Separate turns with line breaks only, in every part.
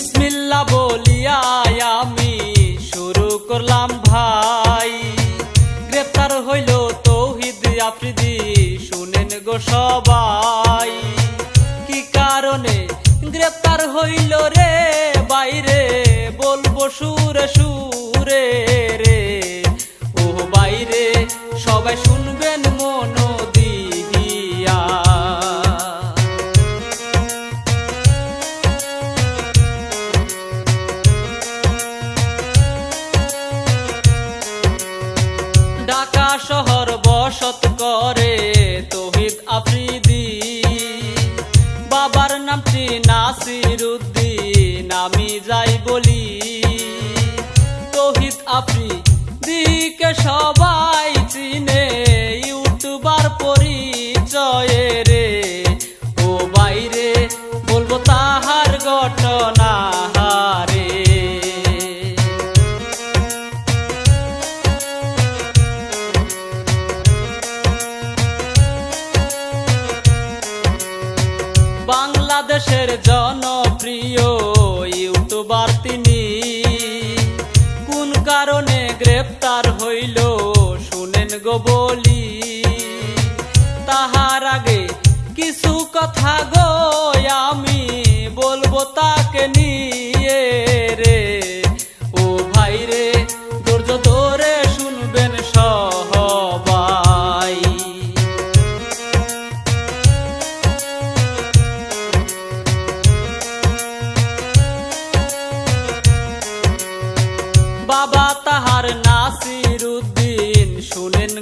বিসমিল্লা বলিয়া আমি শুরু করলাম ভাই। গ্রেপ্তার হইল তৌহিদ আফ্রিদি, শুনেন গো সবাই। কি কারণে গ্রেপ্তার হইল রে বাইরে? বলব সুরে সুরে রে। ও বাইরে, সবাই শুনবেন ঢাকা শহর বসত করে তহিদ আফ্রিদি। বাবার নামটি নাসির উদ্দিন আমি যাই বলি। তহিদ আফ্রিদিকে সবাই চিনে, ইউটিউবার পরিচয়ে রে। ও বাইরে বলব তাহার ঘটনা বাংলাদেশের জনপ্রিয় ইউটিউবার তিনি। কোন কারণে গ্রেপ্তার হইল, শুনেন গো বলি। তাহার আগে কিছু কথা গো, আমি বলব তাকে নিয়ে।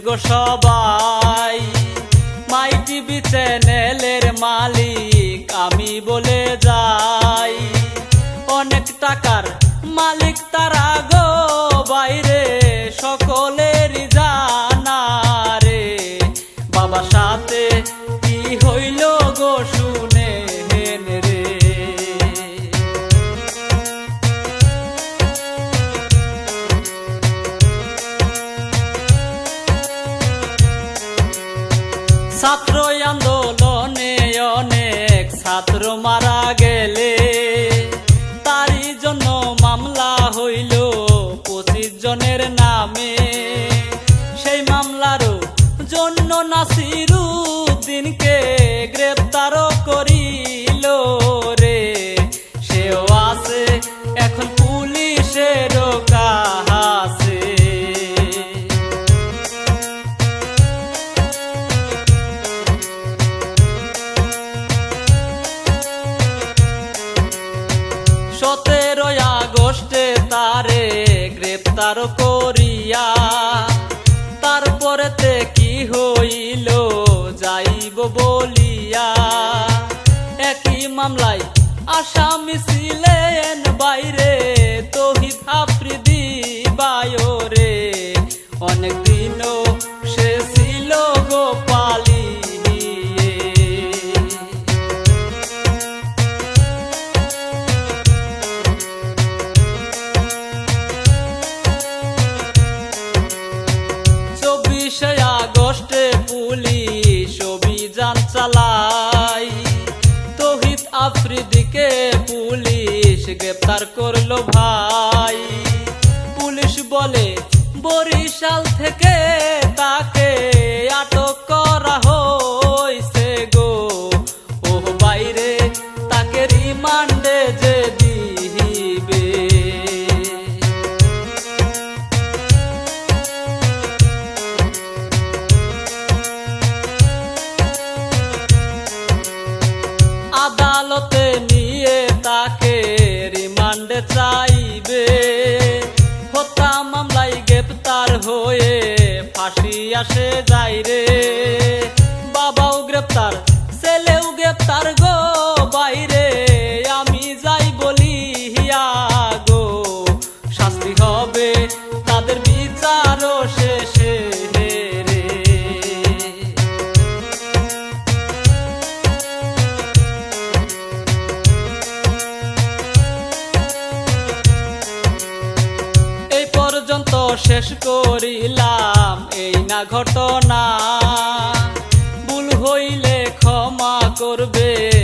গো সবাই। মাই টিভি চ্যানেলের মালিক আমি বলে যাই। অনেক টাকার মালিক তারা ছাত্র আন্দোলনে অনেক ছাত্র মারা সতেরোই আগস্টে তারে গ্রেপ্তার করিয়া, তারপরেতে কি হইল যাইব বলিয়া। একই মামলায় আসামি ছিলেন বাইরে, তহিদ আফ্রিদি বায়রে। অনেক আফ্রিদিকে পুলিশ গ্রেপ্তার করল ভাই? পুলিশ বলে, বরিশাল থেকে তাকে আটক করা হইছে গো। ও বাইরে, তাকে রিমান্ডে যে দিবে আদালতে তাকে রিমান্ডে চাইবে। হত্যা মামলায় গ্রেপ্তার হয়ে ফাঁসি আসে যাই রে শেষ করিলাম এই না ঘটনা। ভুল হইলে ক্ষমা করবে।